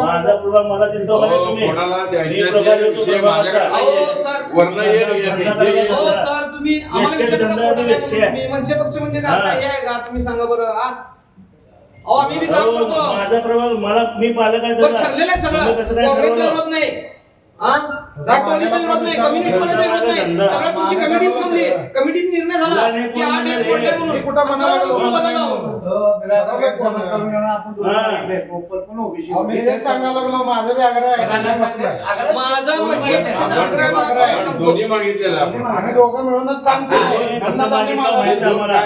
माझा प्रभाव मला दिलतो तुम्ही. कोणाला द्यायचे देतो विषय. माझ्याकडे ये- हो सर. तुम्ही आम्हाला विचारता पक्ष म्हणजे काय? असं हा. हे आहे का? तुम्ही सांगा बरं. हा? अहो आम्ही बी काम अहो, करतो. माझा प्रभाव मला मी पालक आहे. ठरलेलं आहे सगळं. काय काँग्रेसचा? विरोध नाही. हा राष्ट्रवादीचा विरोध नाही कम्युनिस्टवाल्याचा विरोध नाही. सगळं तुमची कमिटी थांबली कमिटीत निर्णय झाला की आठ म्हणणार सोडले? म्हणून मी कुठं म्हणायला लागलो? तुम्ही मला नाही बदललं. म्हणून. हा. अहो, मी तेच सांगायला लागलो माझं बी आग्रह आहे माझा म्हणजे दोन्ही मागितलेलं आपण आम्ही दोघं मिळूनच काम हे केलं कसं मागितलं माहिती आहे आम्हाला.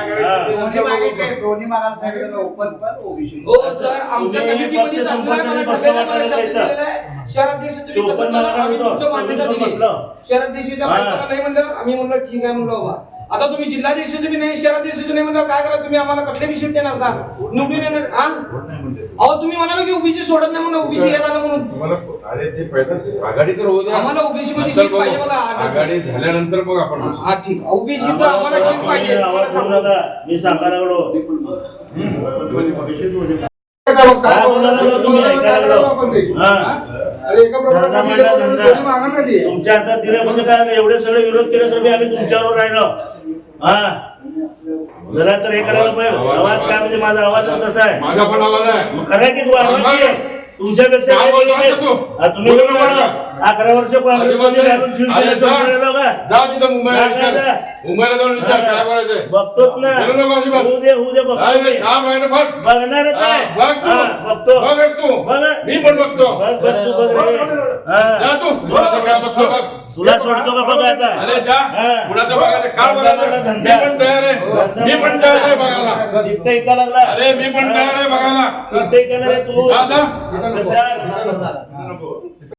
हो सर आमच्या कमिटीमध्ये चांगला मला ठरलेलं मला शब्द दिलेला आहे. शहराध्यक्षाचं मी कसं चोपन्न करणार? आम्ही होतो, तुमच्या मान्यता सव्वीस दिली. बसलं. शहराध्यक्षाच्या हा. बायकोला नाही म्हणलं आम्ही म्हणलं ठीक आहे म्हणलं बाबा आता तुम्ही जिल्हाध्यक्षाचे बी नाही शहराध्यक्षाचे नाही म्हणलं काय करा तुम्ही आम्हाला कसले बी सीट देणार का निवडून येणार हा अहो तुम्ही म्हणाला की ओबीसी सोडत नाही म्हणून ओबीसी हे झालं म्हणून तुम्हाला अरे ते पहिलं आघाडी तर होऊ द्या आम्हाला OBC मध्ये नंतर सीट पाहिजे बघू. आघाडीची. आघाडी झाल्यानंतर मग आपण. हा ठीक ओबीसीचं आम्हाला सीट पाहिजे आवाज तुम्हाला करू सांगतो. नका. मी सांगायला लागलो तुमच्या हातात दिलं म्हणजे काय एवढे सगळे विरोध केले तर बी आम्ही तुमच्यावर राहिलो. हा. जरा तर हे करायला पाहिजे. आवाज काय म्हणजे माझा आवाज तसा आहे. माझा पण आवाज आहे. खरं आहे की तू आवाज आहे? तुमच्यापेक्षा काय काय बोलतो नाही. असं तू? हा, तुम्ही बोलू कोण नको बोलला? असं. अकरा वर्ष काँग्रेसमध्ये घालून शिवसेनेत अरे जा. जोडलेलं का? जा तिथं मुंबईला जा, विचार जा. मुंबईला जाऊन विचार काय करायचंय बघतोच ना बोलू नको अजिबात. होऊ दे होऊ दे बघतो काय मी. नाही, काम आहे ना बघ बघणारच हा, आहे बघ तू. हा, बघतो बघच तू बघ. मी पण बघतो बघ बघ तू बघ रे जा हा. तू थोडासा काय बसतो बघ तुला सोडतो का बघ आता अरे जा. हा. कुणाचं बघायचं? मी. पण तयार आहे. मी पण तयार आहे बघायला. जिथं इथं लागला. अरे मी पण तयार आहे बघायला. इथं लागला तू. जा,